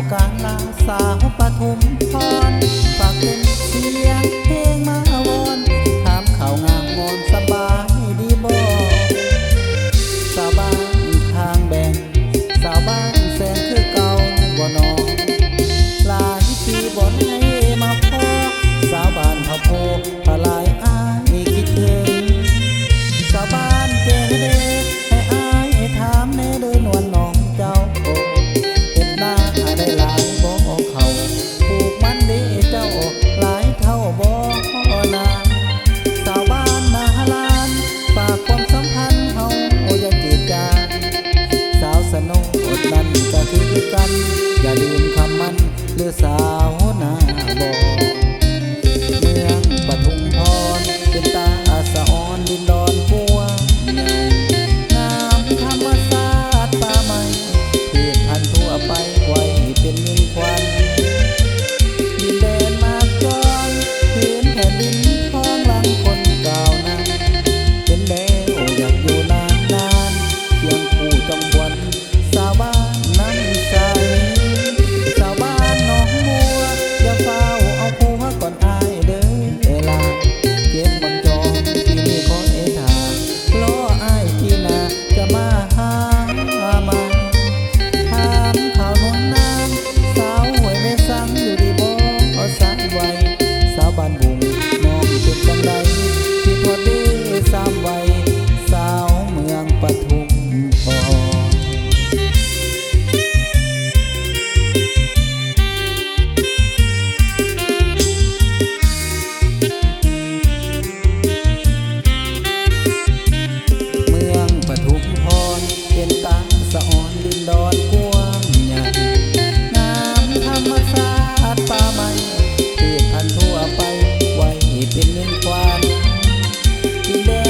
วกาลาสาวปทุมพรฝากเป็นเสียงเพลงมาวอนถามข่าวงามมอนสบายดีบ่สาวบ้านทางแบ่งสาวบ้านแสงคือเก่าบ่นอนลายปีบ่ให้มาพอสาวบ้านพะโพพลา รือสาวหน้าบอ one. Let